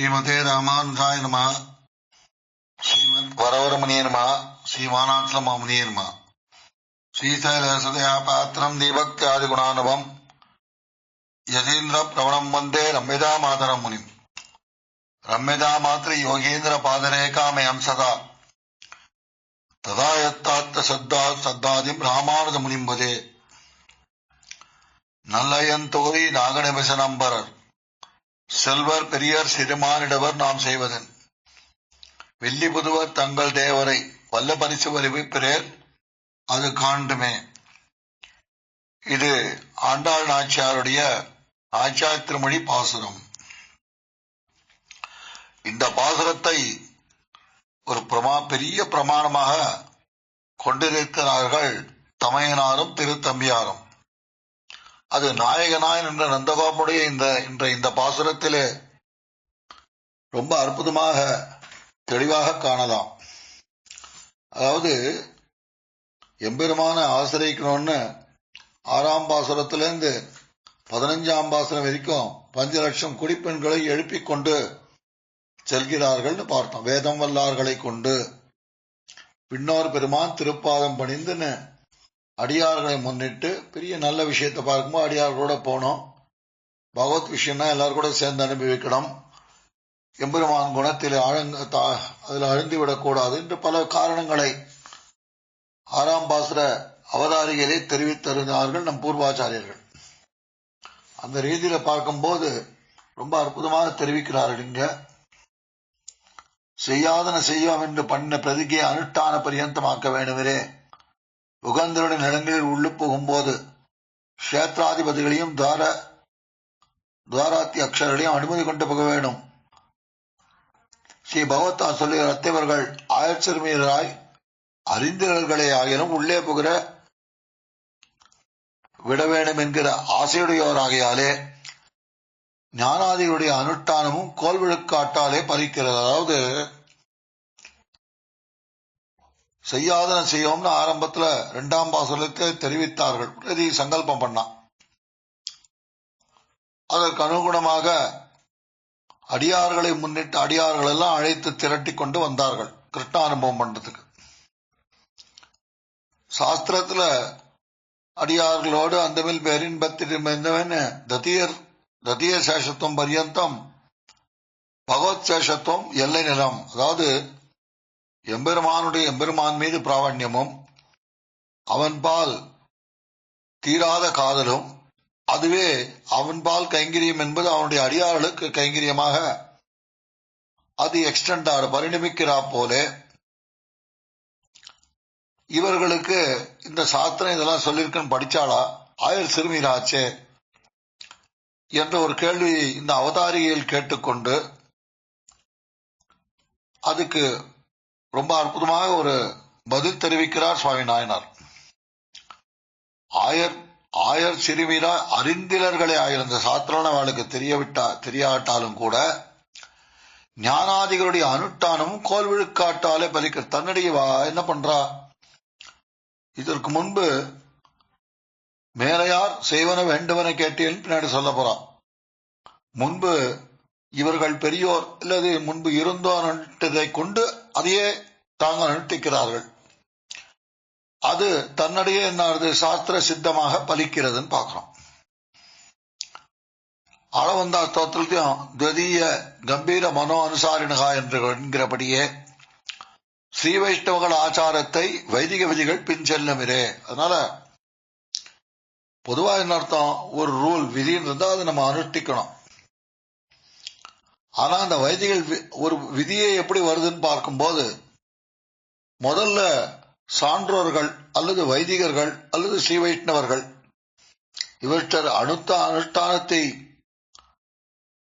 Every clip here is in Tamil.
ஸ்ரீமதே ராமானுஜாய நமா. ஸ்ரீமத் வரவரமணிய நம. ஸ்ரீமானாட்சலமாமுனிய நம. ஸ்ரீசைலசதயா பாத்திரம் தீபக்தியாதி குணானுபம் யதீந்திர பிரவணம் வந்தே ரம்யதா மாதர முனிம். ரம்யதா மாத்திர யோகேந்திர பாதரேகாமயம் சதா. ததா யத்தாத்த சத்தா சத்தாதிம் ராமானுஜ முனிம்பதே. நல்லயந்தோரி நாகநபிசனம்பரர் செல்வர் பெரியார் சிறுமானிடவர் நாம் செய்வதன். வெள்ளி புதுவர் தங்கள் தேவரை வல்ல பரிசு வருவிப்பிறேர் அது காண்டுமே. இது ஆண்டாள் நாச்சியாருடைய நாச்சியார் திருமொழி பாசுரம். இந்த பாசுரத்தை ஒரு பிரமா பெரிய பிரமாணமாக கொண்டிருக்கிறார்கள் தமையனாரும் திருத்தம்பியாரும். அது நாயகனாய் என்ற நந்தபாபுடைய இந்த இன்ற இந்த பாசுரத்திலே ரொம்ப அற்புதமாக தெளிவாக காணலாம். அதாவது எம்பெருமான ஆசிரியக்கணும்னு ஆறாம் பாசுரத்திலிருந்து பதினஞ்சாம் பாசுரம் வரைக்கும் பஞ்ச லட்சம் குடிப்பெண்களை எழுப்பிக் கொண்டு செல்கிறார்கள்னு பார்த்தோம். வேதம் வல்லார்களை கொண்டு. பின்னோர் பெருமான் திருப்பாதம் பணிந்துன்னு அடியார்களை முன்னிட்டு பெரிய நல்ல விஷயத்தை பார்க்கும்போது அடியார்களோட போனோம். பகவத் விஷயம்னா எல்லாரும் கூட சேர்ந்து அனுபவிக்கணும் எம்பெருமான் குணத்தில் ஆழங்க அதில் அழுந்து விடக்கூடாது என்று பல காரணங்களை ஆறாம் பாசுர அவதாரிகளே தெரிவித்திருந்தார்கள் நம் பூர்வாச்சாரியர்கள். அந்த ரீதியில பார்க்கும்போது ரொம்ப அற்புதமாக தெரிவிக்கிறார்கள் இங்க. செய்யாதன செய்யோம் என்று பண்ண பிரதிகையை அனுஷ்டான பரியந்தமாக்க வேண்டுமிரே உகந்தருடைய நிலங்களில் உள்ளு போகும்போது கஷேத்ராதிபதிகளையும் துவார துவாராத்தி அக்ஷர்களையும் அனுமதி கொண்டு போக வேண்டும். ஸ்ரீ பகவத்தா சொல்லுகிற அத்தைவர்கள் ஆயச்சிறுமியராய் அறிந்தவர்களே ஆகியும் உள்ளே போகிற விட வேண்டும் என்கிற ஆசையுடையோராகையாலே ஞானாதிகளுடைய அனுஷ்டானமும் கோல்விழுக்காட்டாலே பறிக்கிறது. அதாவது செய்யாதன செய்யோம்னு ஆரம்பத்துல இரண்டாம் பாசலுக்கு தெரிவித்தார்கள். உடனே சங்கல்பம் பண்ணான் அதற்கு அனுகுணமாக அடியார்களை முன்னிட்டு அடியார்கள் எல்லாம் அழைத்து திரட்டி கொண்டு வந்தார்கள். கிருஷ்ண அனுபவம் பண்றதுக்கு. சாஸ்திரத்துல அடியார்களோடு அந்தமில் பேரின்பத்திருந்தவன் ததியர் ததிய சேஷத்துவம் பரியந்தம் பகவத் சேஷத்துவம் எல்லை நிலம். அதாவது எம்பெருமானுடைய எம்பெருமான் மீது பிராவண்யமும் அவன் பால் தீராத காதலும் அதுவே அவன் பால் கைங்கரியம் என்பது அவனுடைய அடியார்களுக்கு கைங்கரியமாக அது எக்ஸ்டெண்ட் பரிணமிக்கிறா போலே. இவர்களுக்கு இந்த சாஸ்திரம் இதெல்லாம் சொல்லியிருக்குன்னு படிச்சாளா? ஆயர் சிறுமிராச்சே என்ற ஒரு கேள்வி இந்த அவதாரிகையில் கேட்டுக்கொண்டு அதுக்கு ரொம்ப அற்புதமாக ஒரு பதில் தெரிவிக்கிறார் சுவாமி நாயனார். ஆயர் ஆயர் சிறுமீரா அறிந்திலர்களே ஆயிருந்த சாத்திரான அவளுக்கு தெரியவிட்டா தெரியாட்டாலும் கூட ஞானாதிகளுடைய அனுஷ்டானமும் கோல் விழுக்காட்டாலே பலிக்க தன்னுடைய என்ன பண்றா? இதற்கு முன்பு மேலையார் செய்வன வேண்டுவன கேட்டேன் பின்னாடி சொல்ல போறா முன்பு இவர்கள் பெரியோர் அல்லது முன்பு இருந்தோர் நட்டதை கொண்டு அதையே தாங்கள் அனுஷ்டிக்கிறார்கள். அது தன்னுடைய என்னது சாஸ்திர சித்தமாக பலிக்கிறதுன்னு பார்க்கிறோம். அளவந்தா ஸ்தோத்திரத்தையும் துவதீய கம்பீர மனோ அனுசாரினகா என்று என்கிறபடியே ஸ்ரீ வைஷ்ணவர்கள் ஆச்சாரத்தை வைதிக விதிகள் பின் செல்லுமிரே. அதனால பொதுவா என்ன அர்த்தம்? ஒரு ரூல் விதின்னு இருந்தா அதை நம்ம அனுஷ்டிக்கணும். ஆனா அந்த வைதிகள் ஒரு விதியை எப்படி வருதுன்னு பார்க்கும்போது முதல்ல சான்றோர்கள் அல்லது வைதிகர்கள் அல்லது ஸ்ரீ வைஷ்ணவர்கள் இவற்ற அனுத்த அனுஷ்டானத்தை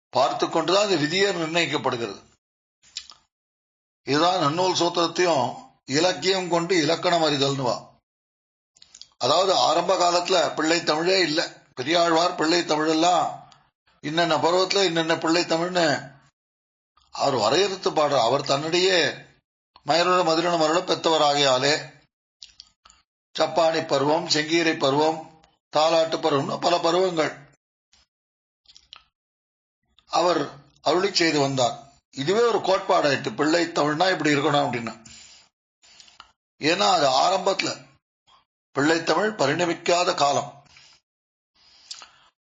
பார்த்து கொண்டுதான் அந்த விதியை நிர்ணயிக்கப்படுகிறது. இதுதான் நன்னூல் சூத்திரத்தையும் இலக்கியம் கொண்டு இலக்கணம் அறிதல்னுவா. அதாவது ஆரம்ப காலத்துல பிள்ளை தமிழே இல்லை. பெரியாழ்வார் பிள்ளை தமிழெல்லாம் இன்னென்ன பருவத்துல இன்னென்ன பிள்ளை தமிழ்னு அவர் வரையறுத்து பாடுற அவர் தன்னிடையே மயிலோட மதுரண மருட பெத்தவர் ஆகையாலே சப்பானி பருவம் செங்கீரை பருவம் தாலாட்டு பருவம்னு பல பருவங்கள் அவர் அருளி செய்து வந்தார். இதுவே ஒரு கோட்பாடாயிட்டு பிள்ளை தமிழ்னா இப்படி இருக்கணும் அப்படின்னு. ஏன்னா அது ஆரம்பத்துல பிள்ளை தமிழ் பரிணமிக்காத காலம்.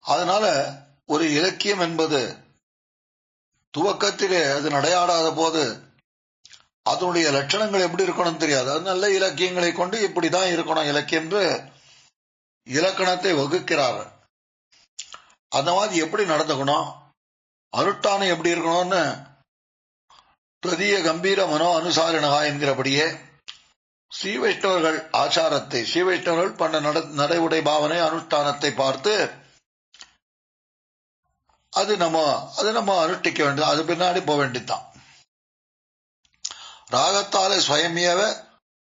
அதனால ஒரு இலக்கியம் என்பது துவக்கத்திலே அது நடையாடாத போது அதனுடைய லட்சணங்கள் எப்படி இருக்கணும் தெரியாது. அது நல்ல இலக்கியங்களை கொண்டு இப்படிதான் இருக்கணும் இலக்கியம் என்று இலக்கணத்தை வகுக்கிறார்கள் அந்த மாதிரி எப்படி நடந்துக்கணும்? அருட்டானம் எப்படி இருக்கணும்னு பிரதிய கம்பீர மனோ அனுசாரணகா என்கிறபடியே ஸ்ரீ வைஷ்ணவர்கள் ஆச்சாரத்தை ஸ்ரீ வைஷ்ணவர்கள் பண்ண நடைமுறை பாவனை அனுஷ்டானத்தை பார்த்து அது நம்ம அது நம்ம அனுஷ்டிக்க வேண்டியது அது பின்னாடி போக வேண்டியதுதான். ராகத்தாலே சுயமியவ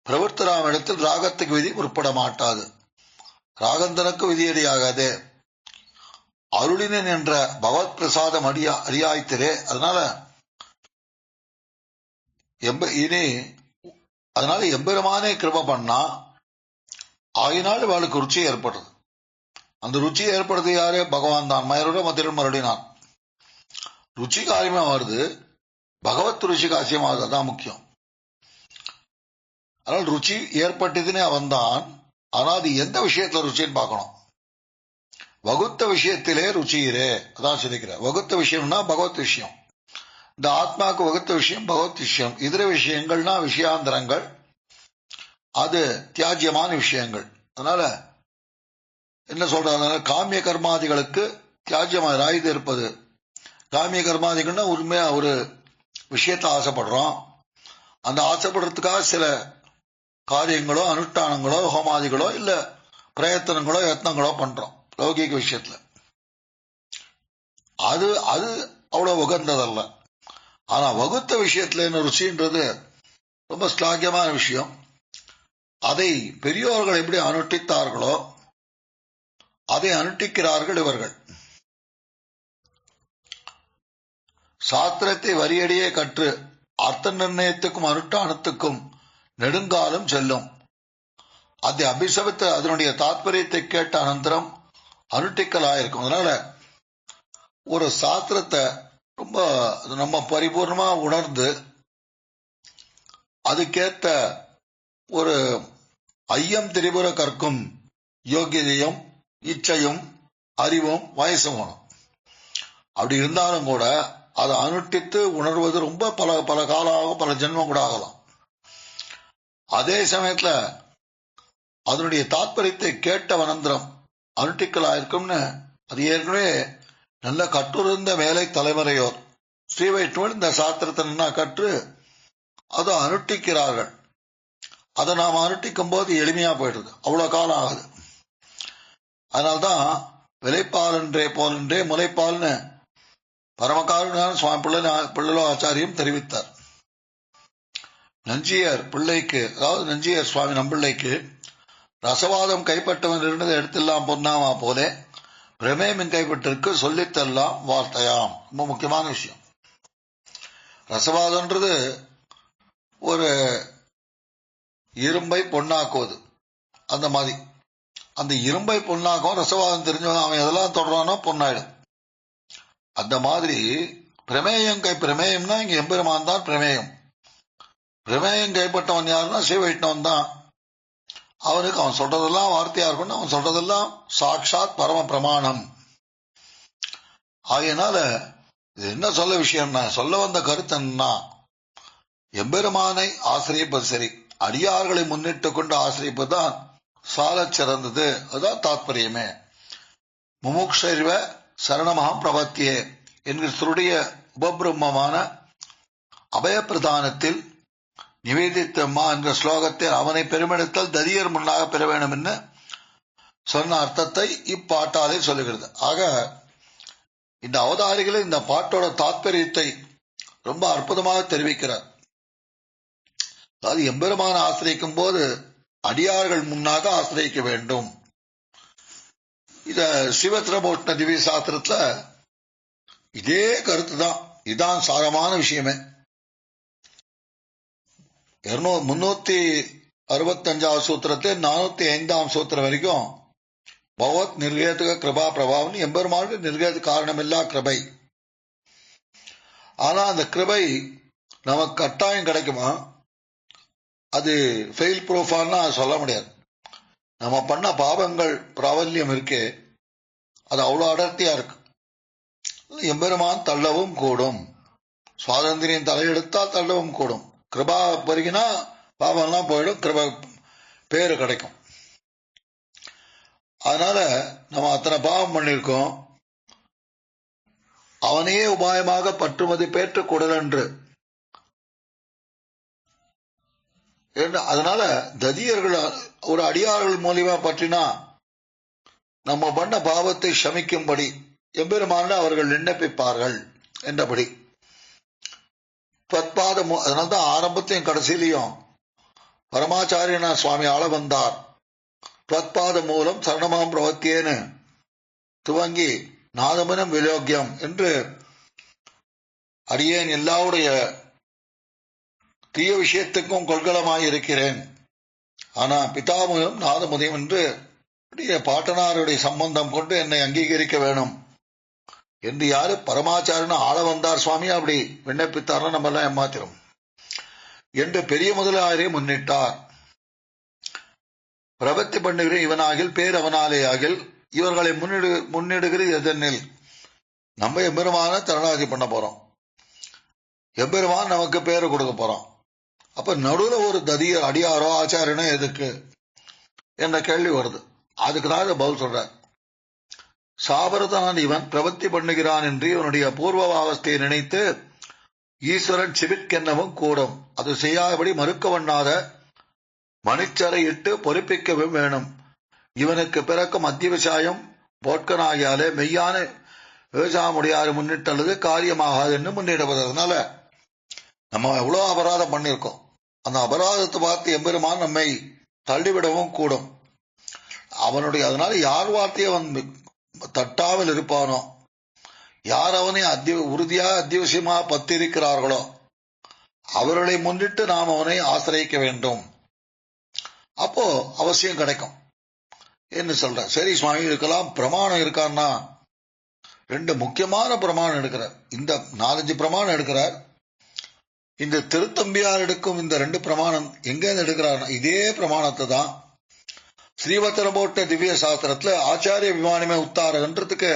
பிரவர்த்தராம் இடத்தில் ராகத்துக்கு விதி உட்பட மாட்டாது. ராகந்தனுக்கு விதியடியாகாது அருளினன் என்ற பகவத் பிரசாதம் அடியா அறியாய்த்திரே அதனால எம்ப இனி அதனால எம்பெருமானே கிருப பண்ணா ஆயினால் இவளுக்கு ருச்சி ஏற்படுறது அந்த ருச்சி ஏற்படுறது யாரு? பகவான் தான். மயரோட மத்தியில் மறுடினான் ருச்சி காரியமா வருது. பகவத் ருச்சி காசியமாகுது அதான் முக்கியம். அதனால் ருச்சி ஏற்பட்டதுன்னே அவன்தான் ஆனா அது எந்த விஷயத்துல ருச்சின்னு பார்க்கணும்? வகுத்த விஷயத்திலே ருச்சியிரே அதான் சொல்லிக்கிற வகுத்த விஷயம்னா பகவத் விஷயம். இந்த ஆத்மாவுக்கு வகுத்த விஷயம் பகவத் விஷயம். இதர விஷயங்கள்னா விஷயாந்திரங்கள். அது தியாஜ்யமான விஷயங்கள். அதனால என்ன சொல்றாங்க காமிய கர்மாதிகளுக்கு தியாஜ்யமாக ராயுது இருப்பது. காமிய கர்மாதிகள்னா உண்மையா ஒரு விஷயத்த ஆசைப்படுறோம். அந்த ஆசைப்படுறதுக்காக சில காரியங்களோ அனுஷ்டானங்களோ ஹோமாதிகளோ இல்ல பிரயத்தனங்களோ யத்னங்களோ பண்றோம் லௌகிக விஷயத்துல. அது அது அவ்வளவு உகந்ததல்ல. ஆனா வகுத்த விஷயத்துல என்ன ருச்சின்றது ரொம்ப ஸ்லாகியமான விஷயம். அதை பெரியோர்கள் எப்படி அனுஷ்டித்தார்களோ அதை அனுட்டிக்கிறார்கள் இவர்கள். சாத்திரத்தை வரியடியே கற்று அர்த்த நிர்ணயத்துக்கும் அனுஷ்டானத்துக்கும் நெடுங்காலம் செல்லும். அதை அபிசபித்த அதனுடைய தாத்பரியத்தை கேட்ட அனந்தரம் அனுஷ்டிக்கலாயிருக்கும். அதனால ஒரு சாஸ்திரத்தை ரொம்ப நம்ம பரிபூர்ணமா உணர்ந்து அதுக்கேத்த ஒரு ஐயம் திரிபுர கற்கும் யோகியதையும் இச்சையும் அறிவும் வயசும் வேணும். அப்படி இருந்தாலும் கூட அதை அனுட்டித்து உணர்வது ரொம்ப பல பல காலம் ஆகும் பல ஜென்மம் கூட ஆகலாம். அதே சமயத்துல அதனுடைய தாத்பரியத்தை கேட்ட வனந்திரம் அனுஷ்டிக்கலாயிருக்கும்னு அது ஏற்கனவே நல்ல கற்றுருந்த வேலை தலைமுறையோர் ஸ்ரீ வைஷ்ணவன் இந்த சாஸ்திரத்தை நின்னா கற்று அதை அனுட்டிக்கிறார்கள். அதை நாம் அனுட்டிக்கும் போது எளிமையா போயிடுது. அவ்வளவு காலம் ஆகுது. அதனால்தான் விலைப்பாலன்றே போலன்றே முலைப்பால்னு பரமகாருணான சுவாமி பிள்ளை பிள்ளலோ ஆச்சாரியம் தெரிவித்தார். நஞ்சியர் பிள்ளைக்கு அதாவது நஞ்சியர் சுவாமி நம்பிள்ளைக்கு ரசவாதம் கைப்பட்டவன் இருந்ததை எடுத்தெல்லாம் பொன்னாமா போலே பிரமேமின் கைப்பட்டிருக்கு சொல்லித்தெல்லாம் வார்த்தையாம். ரொம்ப முக்கியமான விஷயம். ரசவாதம்ன்றது ஒரு இரும்பை பொன்னாக்குவது. அந்த மாதிரி. அந்த இரும்பை பொண்ணாக்கும் ரசவாதம் தெரிஞ்சவன் அவன் எதெல்லாம் தொடரானோ பொண்ணாயிடும். அந்த மாதிரி பிரமேயம் கை பிரமேயம்னா இங்க எம்பெருமான் தான் பிரமேயம். பிரமேயம் கைப்பட்டவன் யாருன்னா சிவவைஷ்ணவன் தான். அவனுக்கு அவன் சொல்றதெல்லாம் வார்த்தையா இருக்கும்னு அவன் சொல்றதெல்லாம் சாட்சாத் பரம பிரமாணம். ஆகையினால இது என்ன சொல்ல விஷயம்னா சொல்ல வந்த கருத்து என்ன எம்பெருமானை ஆசிரியப்பது சரி அடியார்களை முன்னிட்டு கொண்டு ஆசிரியப்பதுதான் சாலச் சிறந்தது. அதுதான் தாத்பரியமே. முமுக்ஷர்வ சரணமகம் பிரபத்தியே என்கிற சுருடைய உபபிரம்மமான அபயப்பிரதானத்தில் நிவேதித்தம்மா என்ற ஸ்லோகத்தில் அவனை பெருமெடுத்தல் தரியர் முன்னாக பெற வேண்டும் என்று சொன்ன அர்த்தத்தை இப்பாட்டாலே சொல்லுகிறது. ஆக இந்த அவதாரிகளில் இந்த பாட்டோட தாத்பரியத்தை ரொம்ப அற்புதமாக தெரிவிக்கிறார். அதாவது எம்பெருமான ஆசிரியக்கும் போது அடியார்கள் முன்னாக ஆசிரியிக்க வேண்டும். இத சிவத்ரபோட்ன திவ்ய சாஸ்திரத்துல இதே கருத்து தான் இதான் சாரமான விஷயமே. இருநூ முன்னூத்தி அறுபத்தஞ்சாவது சூத்திரத்தை நானூத்தி ஐந்தாம் சூத்திரம் வரைக்கும் பகவத் நிர்கேதுக கிருபா பிரபாவம் எம்பெருமானுக்கு நிர்கேது காரணமில்லா கிருபை. ஆனா அந்த கிருபை நமக்கு கட்டாயம் கிடைக்குமா? அது ஃபெயில் ப்ரூஃபான்னா சொல்ல முடியாது. நம்ம பண்ண பாவங்கள் பிராபல்யம் இருக்கே அது அவ்வளோ அடர்த்தியா இருக்கு. எம்பெருமான் தள்ளவும் கூடும். சுவாதந்திரியம் தலையெடுத்தால் தள்ளவும் கூடும். கிருபா பெருகினா பாவம்லாம் போயிடும் கிருபா பேரு கிடைக்கும். அதனால நம்ம அத்தனை பாவம் பண்ணியிருக்கோம். அவனையே உபாயமாக பற்றுமதி பேற்று கூடல் என்று அதனால ததியர்கள் ஒரு அடியார்கள் மூலியமா பற்றினா நம்ம பண்ண பாவத்தை சமிக்கும்படி எம்பெருமான அவர்கள் விண்ணப்பிப்பார்கள் என்றபடி. பத்பாத அதனால்தான் ஆரம்பத்தையும் கடைசியிலையும் பரமாச்சாரியனா சுவாமி ஆள வந்தார். பத்பாத மூலம் சரணமாம் பிரவத்தியேன்னு துவங்கி நாதமனம் விலோக்கியம் என்று அடியேன் எல்லாவுடைய தீய விஷயத்துக்கும் கொள்கலமாய் இருக்கிறேன். ஆனா பிதாமுகம் நாதமுதயம் என்று பாட்டனாருடைய சம்பந்தம் கொண்டு என்னை அங்கீகரிக்க வேணும். என்று யாரு? பரமாச்சாரன் ஆள வந்தார் சுவாமி. அப்படி விண்ணப்பித்தார்னா நம்ம எல்லாம் ஏமாத்திரும். என்று பெரிய முதலாளரே முன்னிட்டார். பிரபத்தி பண்ணுகிற இவனாகில் பேர் அவனாலே ஆகில் இவர்களை முன்னிடு முன்னிடுகிற எதனில்? நம்ம எம்பெருமான தரணாதி பண்ண போறோம். எம்பெருமான் நமக்கு பேரை கொடுக்க போறோம். அப்ப நடுவுல ஒரு ததிய அடியாரோ ஆச்சாரியனோ எதுக்கு? என்ற கேள்வி வருது. அதுக்கு தான் பதில் சொல்ற சாபரதான் இவன் பிரவத்தி பண்ணுகிறான் என்று இவனுடைய பூர்வபாவஸ்தையை நினைத்து ஈஸ்வரன் சிவிற்கென்னவும் கூடும். அது செய்யாதபடி மறுக்க வண்ணாத மணிச்சரை இட்டு பொறுப்பிக்கவும் வேணும். இவனுக்கு பிறக்கும் அத்தியவசாயம் போட்கனாகியாலே மெய்யான விவசாயமுடியாது முன்னிட்டு அல்லது காரியமாகாது என்று முன்னிடுவதனால நம்ம எவ்வளவு அபராதம் பண்ணியிருக்கோம். அந்த அபராதத்தை பார்த்து எம்பெருமான் நம்மை தள்ளிவிடவும் கூடும். அவனுடைய அதனால யார் வார்த்தையை அவன் தட்டாமல் இருப்பானோ? யார் அவனை அத்திய உறுதியாக அத்தியவசியமா பத்திருக்கிறார்களோ? அவர்களை முன்னிட்டு நாம் அவனை ஆசிரியக்க வேண்டும். அப்போ அவசியம் கிடைக்கும். என்ன சொல்ற சரி சுவாமி இருக்கலாம். பிரமாணம் இருக்கான்னா? ரெண்டு முக்கியமான பிரமாணம் எடுக்கிறார். இந்த நாலஞ்சு பிரமாணம் எடுக்கிறார். இந்த திருத்தம்பியார் எடுக்கும் இந்த ரெண்டு பிரமாணம் எங்க எடுக்கிறார் இதே பிரமாணத்தை தான் ஸ்ரீவத்தரம் போட்ட திவ்ய சாஸ்திரத்துல ஆச்சாரிய விமானமே உத்தாரன்றதுக்கு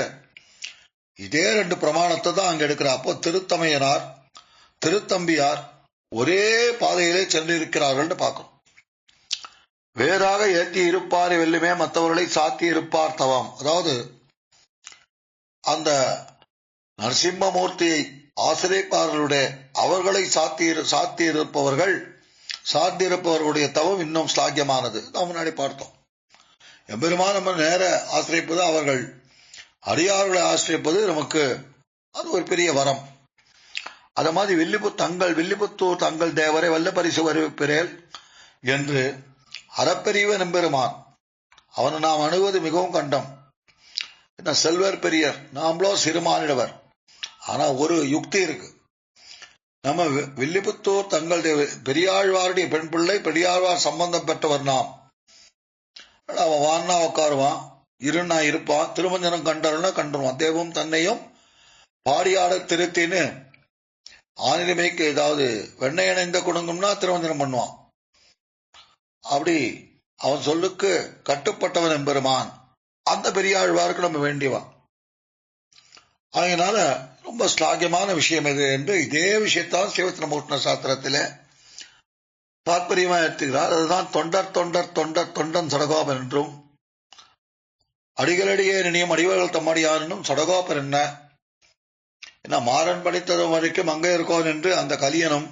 இதே ரெண்டு பிரமாணத்தை தான் அங்க எடுக்கிறார். அப்போ திருத்தமையனார் திருத்தம்பியார் ஒரே பாதையிலே சென்றிருக்கிறார்கள் பார்க்கணும். வேறாக ஏற்றி இருப்பார் வெல்லுமே மற்றவர்களை சாத்தி இருப்பார் தவம். அதாவது அந்த நரசிம்மமூர்த்தியை ஆசிரியப்பார்களுடைய அவர்களை சாத்தி சாத்தியிருப்பவர்கள் சாத்தியிருப்பவர்களுடைய தவம் இன்னும் ஸ்லாக்கியமானது நாம் முன்னாடி பார்த்தோம். எம்பெருமான் நம்ம நேர ஆசிரியப்பது அவர்கள் அடியார்களை ஆசிரியப்பது நமக்கு அது ஒரு பெரிய வரம். அது மாதிரி வில்லிபு தங்கள் வில்லிபுத்தூர் தங்கள் தேவரை வல்ல பரிசு வருவிப்பிறேல் என்று அறப்பெரியவன் எம்பெருமான். அவனை நாம் அணுவது மிகவும் கண்டம். என்ன செல்வர் பெரியர் நாம்ளோ சிறுமானிடவர். ஆனா ஒரு யுக்தி இருக்கு. நம்ம வில்லிபுத்தூர் தங்கள் பெரியாழ்வாருடைய பெண் பிள்ளை பெரியாழ்வார் சம்பந்தம் பெற்றவர் நாம். அவன் வான்னா உட்காருவான் இருன்னா இருப்பான். திருமஞ்சனம் கண்டருன்னா கண்டுருவான். தேவம் தன்னையும் பாடியாட திருத்தின்னு ஆனிலிமைக்கு ஏதாவது வெண்ணெய் இணைந்த கொடுங்கும்னா திருமஞ்சனம் பண்ணுவான். அப்படி அவன் சொல்லுக்கு கட்டுப்பட்டவன் எம்பெருமான். அந்த பெரியாழ்வாருக்கு நம்ம வேண்டியவன் அதனால ரொம்ப ஸ்லாகியமான விஷயம் இது என்று இதே விஷயத்தான் சிவத்திரமூர்த்தன சாஸ்திரத்தில் தாற்பயமா எடுத்துக்கிறார். அதுதான் தொண்டர் தொண்டர் தொண்டர் தொண்டன் சடகோபன் என்றும் அடிகளடியே நினையும் அடிவர்கள் தம்மடியானும் சடகோபர் என்ன? என்ன மாறன் படித்ததும் வரைக்கும் அங்கே இருக்கோன் என்று அந்த கலியனும்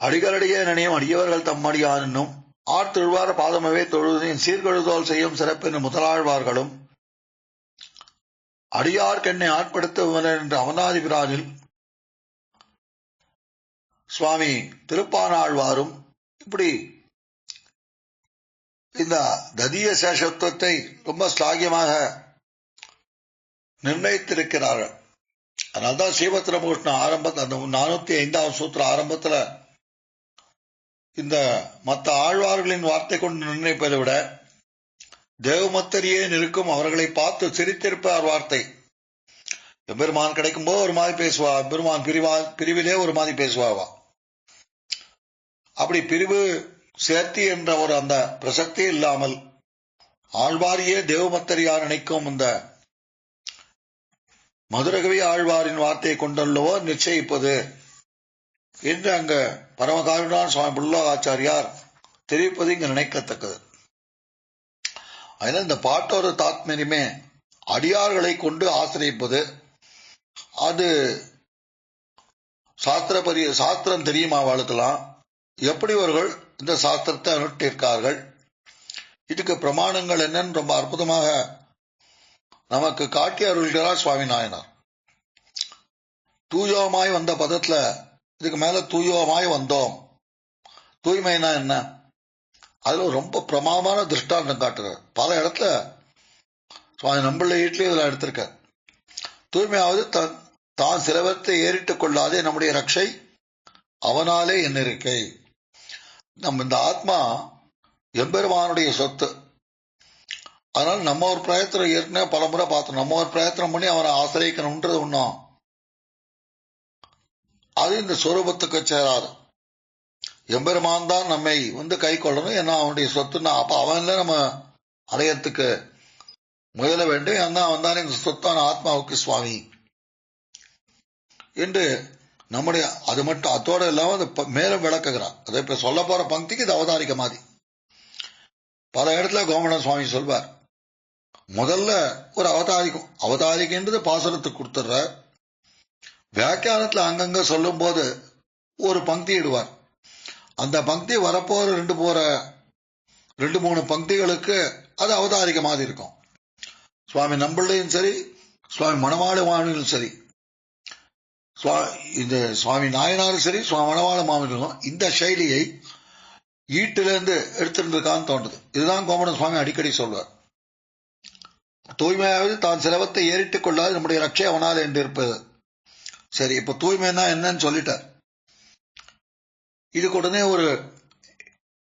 அடிகளடியே நினையும் அடியவர்கள் தம்மடியானும் திருவார பாதமவே தொழுதின் சீர்கழுதோல் செய்யும் சிறப்பின் முதலாழ்வார்களும் அடியார்க்கென்னை ஆட்படுத்துவன என்ற அவனாதிபிரானில் சுவாமி திருப்பானாழ்வாரும் இப்படி இந்த ததிய சேஷத்துவத்தை ரொம்ப ஸ்லாகியமாக நிர்ணயித்திருக்கிறார்கள். அதனால்தான் ஸ்ரீபத்திரபூஷ்ண ஆரம்பத்தில் அந்த நானூத்தி ஐந்தாவது சூத்திர ஆரம்பத்தில் இந்த மற்ற ஆழ்வார்களின் வார்த்தை கொண்டு நிர்ணயிப்பதை விட தேவமத்தரியே நிற்கும் அவர்களை பார்த்து சிரித்திருப்பார் வார்த்தை. எம்பெருமான் கிடைக்கும்போது ஒரு மாதிரி பேசுவா. எம்பெருமான் பிரிவா பிரிவிலே ஒரு மாதிரி பேசுவாவா? அப்படி பிரிவு சேர்த்தி என்ற ஒரு அந்த பிரசக்தி இல்லாமல் ஆழ்வாரியே தேவமத்தரியா நினைக்கும் இந்த மதுரகவி ஆழ்வாரின் வார்த்தையை கொண்டுள்ளவோ நிச்சயிப்பது என்று அங்க பரமகாருணான் சுவாமி புல்லோகாச்சாரியார் தெரிவிப்பது இங்கு நினைக்கத்தக்கது. அதனால இந்த பாட்டோட தாத்மரியமே அடியார்களை கொண்டு ஆசிரியப்பது அது சாஸ்திர பரிய சாஸ்திரம் தெரியுமா அவளுக்கெல்லாம் எப்படி அவர்கள் இந்த சாஸ்திரத்தை அனுட்டிருக்கார்கள் இதுக்கு பிரமாணங்கள் என்னன்னு ரொம்ப அற்புதமாக நமக்கு காட்டி அருள்கிறார் சுவாமி நாயனார். தூயோமாய் வந்த பதத்துல இதுக்கு மேல தூயோமாய் வந்தோம். தூய்மைனா என்ன? அதுல ரொம்ப பிரமாமான திருஷ்டாந்தம் காட்டுறார். பல இடத்துல சுவாமி நம்பிள்ளை வீட்லயும் இதுல எடுத்திருக்க தூய்மையாவது தன் தான் சிலவத்தை ஏறிட்டுக் கொள்ளாதே நம்முடைய ரட்சை அவனாலே என்ன இருக்கை நம்ம இந்த ஆத்மா எம்பெருமானுடைய சொத்து. அதனால நம்ம ஒரு பிரயத்தனம் ஏற்கனவே பல முறை பார்த்தோம். நம்ம ஒரு பிரயத்தனம் பண்ணி அவனை ஆசிரியக்கணும்ன்றது ஒன்றும் அது இந்த சொரூபத்துக்கு சேராது. எம்பெருமான் தான் நம்மை வந்து கை கொள்ளணும். ஏன்னா அவனுடைய சொத்துன்னா அப்ப அவன்ல நம்ம அடையறதுக்கு முயல வேண்டும்? ஏன்னா அவன் தான் எங்க சொத்தான ஆத்மாவுக்கு சுவாமி. என்று நம்முடைய அது மட்டும் அதோட இல்லாம அது மேலும் விளக்குகிறான். அதை இப்ப சொல்ல போற பங்கிக்கு இது அவதாரிக்க மாதிரி. பல இடத்துல கோமண சுவாமி சொல்வார் முதல்ல ஒரு அவதாரிக்கும் அவதாரிக்கின்றது பாசனத்துக்கு கொடுத்துடுற. வியாக்கியானத்துல அங்கங்க சொல்லும் போது ஒரு பங்கி இடுவார். அந்த பங்கி வரப்போற ரெண்டு போற ரெண்டு மூணு பங்கிகளுக்கு அது அவதாரிக்க மாதிரி இருக்கும். சுவாமி நம்பளையும் சரி சுவாமி மணவாள மாமனும் சரி இந்த சுவாமி நாயனாரும் சரி சுவாமி மணவாள மாமனும் இந்த சைலியை ஈட்டிலிருந்து எடுத்திருந்திருக்கான்னு தோன்றது. இதுதான் கோமண சுவாமி அடிக்கடி சொல்வார். தூய்மையாவது தான் சிலவத்தை ஏறிட்டுக் கொள்ளாது நம்முடைய ரட்சை அவனால் என்று இருப்பது. சரி இப்ப தூய்மைன்னா என்னன்னு சொல்லிட்டார். இதுக்கு உடனே ஒரு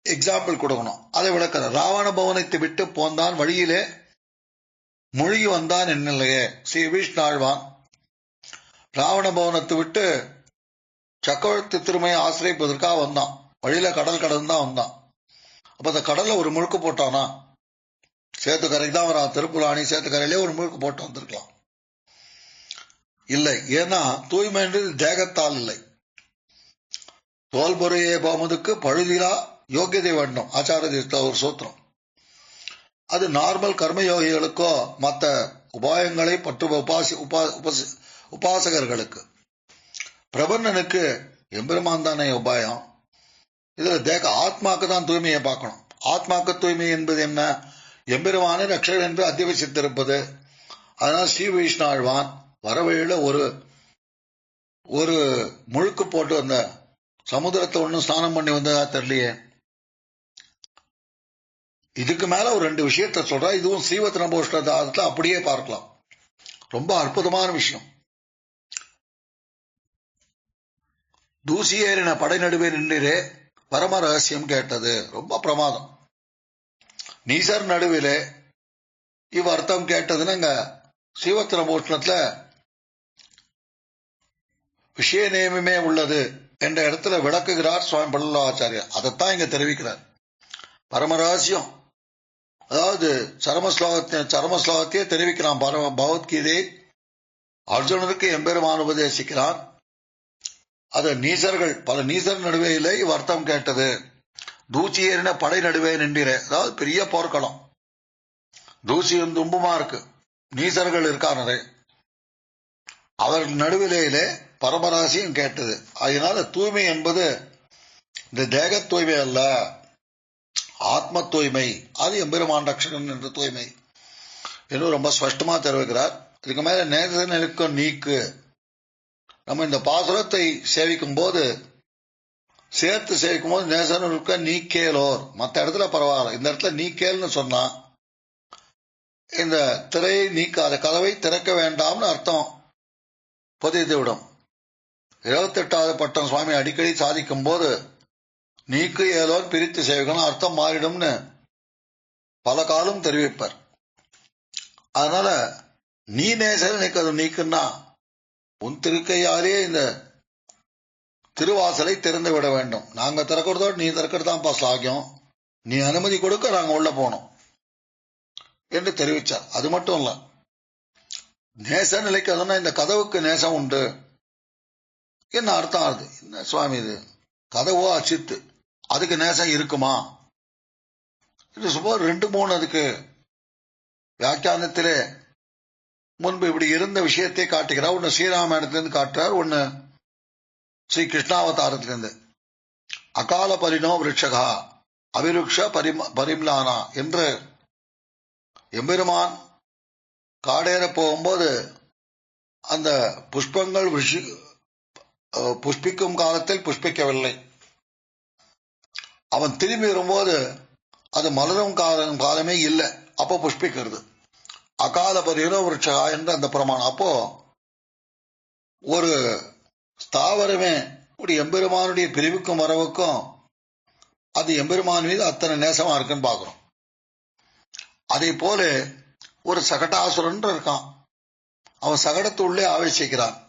எக்ஸாம்பிள் கொடுக்கணும். அதை விளக்கிற ராவண பவனத்தை விட்டு போந்தான். வழியிலே மொழி வந்தான் என்னையே ஸ்ரீ விஷ்ணாழ்வான். ராவண பவனத்தை விட்டு சக்கரவர்த்தி திருமையை ஆசிரியப்பதற்காக வந்தான். வழியில கடல் கடந்து தான் வந்தான். அப்ப அந்த கடல்ல ஒரு முழுக்கு போட்டானா? சேத்துக்கரைக்கு தான் வரான். திருப்புலாணி சேத்துக்கரையிலே ஒரு முழுக்கு போட்டு வந்திருக்கலாம். இல்லை. ஏன்னா தூய்மைன்றது தேகத்தால் இல்லை. தோல்பொறையே போமதுக்கு பழுதிலா யோக்கியதை வேண்டும் ஆச்சார ஒரு சூத்திரம். அது நார்மல் கர்மயோகிகளுக்கோ மற்ற உபாயங்களை பற்று உபாசி உபா உபாசகர்களுக்கு. பிரபன்னனுக்கு எம்பெருமான் தானே உபாயம். இதுல தேக ஆத்மாக்கு தான் தூய்மையை பார்க்கணும். ஆத்மாக்கு தூய்மை என்பது என்ன? எம்பெருமானை ரட்சகன் என்று அத்தியவசித்திருப்பது அதனால் ஸ்ரீ வைஷ்ணாழ்வான் வரவழியில் ஒரு ஒரு முழுக்கு போட்டு வந்த சமுத்திரத்தை ஒன்னும் ஸ்நானம் பண்ணி வந்ததா தெரியலையே. இதுக்கு மேல ஒரு ரெண்டு விஷயத்த சொல்றா. இதுவும் ஸ்ரீவத் நம்போஷ்டதாரத்துல அப்படியே பார்க்கலாம். ரொம்ப அற்புதமான விஷயம். தூசி ஏறின படை நடுவே நின்றே பரம ரகசியம் கேட்டது. ரொம்ப பிரமாதம். நீசர் நடுவிலே இவ் அர்த்தம் கேட்டதுன்னு இங்க ஸ்ரீவத் விஷய நியமமே உள்ளது. என்ற இடத்துல விளக்குகிறார் சுவாமி பல்லவாச்சாரியார் அதைத்தான் இங்க தெரிவிக்கிறார். பரமரகசியம் அதாவது சரம சரமஸ்லோகத்தையே சரம தெரிவிக்கிறான் பரம பகவத்கீதை. அர்ஜுனனுக்கு எம்பெருமான் உபதேசிக்கிறான். அது நீசர்கள் பல நீசர் நடுவேயிலே வருத்தம் கேட்டது. தூசி ஏறின படை நடுவே நின்றே அதாவது பெரிய போர்க்களம். தூசியும் தும்புமா இருக்கு. நீசர்கள் இருக்கானே அவர் நடுவிலேயே பரமராசியும் கேட்டது. அதனால தூய்மை என்பது இந்த தேக தூய்மை அல்ல ஆத்ம தூய்மை அது எம்பெருமான் ரட்சகன் என்ற தூய்மை என்று ரொம்ப ஸ்பஷ்டமா தெரிவிக்கிறார். இதுக்கு மேல நேசனுக்கும் நீக்கு. நம்ம இந்த பாசுரத்தை சேவிக்கும் போது சேர்த்து சேவிக்கும் போது நேசனுக்க நீக்கேலோர். மற்ற இடத்துல பரவாயில்ல. இந்த இடத்துல நீக்கேல்னு சொன்னா இந்த திரையை நீக்காத கதவை திறக்க வேண்டாம்னு அர்த்தம். புதைத்து விடும். இருபத்தெட்டாவது பட்டம் சுவாமி அடிக்கடி சாதிக்கும் போது நீக்கு ஏதோ பிரித்து சேவிக்கணும் அர்த்தம் மாறிடும்னு பல காலம் தெரிவிப்பார். அதனால நீ நேசன் நீக்கிறது நீக்குன்னா உன் திருக்கையாலே இந்த திருவாசலை திறந்து விட வேண்டும். நாங்க திறக்கிறதோடு நீ திறக்கிறதான்ப்பா சாகியம். நீ அனுமதி கொடுக்க நாங்க உள்ள போனோம் என்று தெரிவிச்சார். அது மட்டும் இல்ல நேச நிலைக்கு அதுன்னா இந்த கதவுக்கு நேசம் உண்டு. என்ன அர்த்தம் ஆகுது என்ன சுவாமி இது? கதவோ அச்சித்து அதுக்கு நேசம் இருக்குமா? இது சுமார் ரெண்டு மூணு அதுக்கு வியாக்கியானத்திலே முன்பு இப்படி இருந்த விஷயத்தை காட்டுகிறார் ஒன்னு ஸ்ரீராமாயணத்திலிருந்து காட்டுறார் ஒன்னு ஸ்ரீ கிருஷ்ணாவதாரத்திலிருந்து அகால பரிணோ விருட்சகா அவிருக்ஷ பரிம பரிம்லானா என்று எம்பெருமான் காடேற போகும்போது அந்த புஷ்பங்கள் விஷி புஷ்பிக்கும் காலத்தில் புஷ்பிக்கவில்லை. அவன் திரும்பி வரும்போது அது மலரும் காலம் காலமே இல்லை. அப்போ புஷ்பிக்கிறது. அகால பரிணோ விருட்சகா என்று அந்த பிரமாணம் அப்போ ஒரு ஸ்தாவரமே ஒரு எம்பெருமானுடைய பிரிவுக்கும் வரவுக்கும் அது எம்பெருமான் மீது அத்தனை நேசமா இருக்குன்னு பாக்குறோம் அதே போல ஒரு சகடாசுரன் இருக்கான். அவன் சகடத்துள்ளே ஆவேசிக்கிறான்.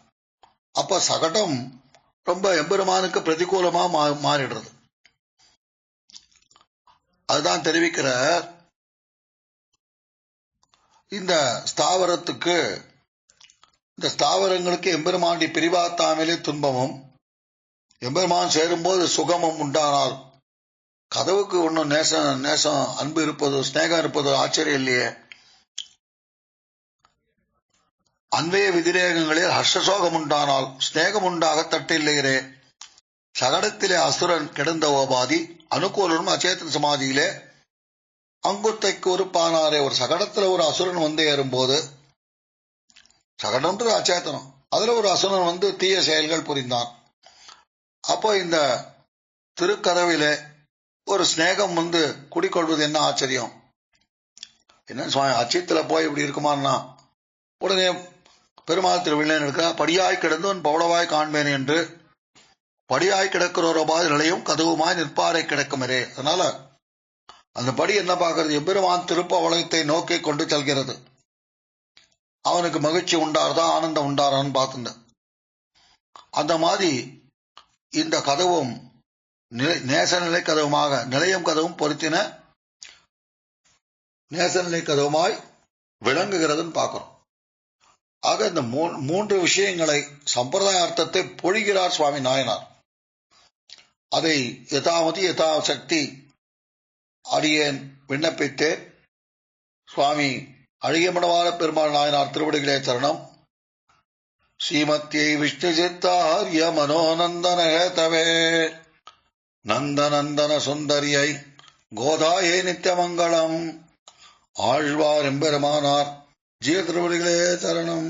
அப்ப சகடம் ரொம்ப எம்பெருமானுக்கு பிரதிகூலமா மா- மாறிடுறது. அதுதான் தெரிவிக்கிறார். இந்த ஸ்தாவரத்துக்கு இந்த ஸ்தாவரங்களுக்கு எம்பெருமானுடைய பிரிவாத்தாமலே துன்பமும் எம்பெருமான் சேரும்போது சுகமும் உண்டானால் கதவுக்கு ஒன்றும் நேசம் நேசம் அன்பு இருப்பதோ ஸ்நேகம் இருப்பதோ ஆச்சரியம் இல்லையே. அன்வய விதிரேகங்களில் ஹர்ஷசோகம் உண்டானால் ஸ்நேகம் உண்டாக தட்டில்லையிறே சகடத்திலே அசுரன் கிடந்த ஓபாதி அனுகூலனும் அச்சேத்தன் சமாதியிலே அங்குத்தைக்கு ஒரு பானாரே. ஒரு சகடத்துல ஒரு அசுரன் வந்து ஏறும்போது சகடம்ன்றது அச்சேத்தனம். அதுல ஒரு அசுரன் வந்து தீய செயல்கள் புரிந்தான். அப்போ இந்த திருக்கதவிலே ஒரு சிநேகம் வந்து குடிக்கொள்வது என்ன ஆச்சரியம்? என்ன சுவாமி அச்சித்துல போய் இப்படி இருக்குமான்னா உடனே பெருமாள் திருவிழன் எடுக்க படியாய் கிடந்தவன் பவளவாய் காண்பேன் என்று. படியாய் கிடக்கிறோரபாது நிலையும் கதவுமாய் நிற்பாரை கிடக்குமரே அதனால அந்த படி என்ன பார்க்கறது? எம்பெருமான் திருப்பவளையத்தை நோக்கி கொண்டு செல்கிறது. அவனுக்கு மகிழ்ச்சி உண்டாருதா ஆனந்தம் உண்டாரான்னு பார்த்துட்டேன் அந்த மாதிரி இந்த கதவும் நிலை- நேசநிலை கதவுமாக நிலையம் கதவும் பொருத்தின நேசநிலை கதவுமாய் விளங்குகிறதுன்னு பார்க்கிறோம். ஆக இந்த மூ- மூன்று விஷயங்களை சம்பிரதாய அர்த்தத்தை பொழிகிறார் சுவாமி நாயனார். அதை யதாமதி யதா சக்தி அடியேன் விண்ணப்பித்து சுவாமி அழகியமணவாள பெருமாள் நாயனார் திருவடிகளே சரணம். ஸ்ரீமத்தியை விஷ்ணு சித்தாரிய மனோநந்தன தவே நந்தநந்தன சுந்தரியை கோதாயே நித்தியமங்கலம் ஆழ்வார் எம்பெருமானார் ஜீவ திருவடிகளே சரணம்.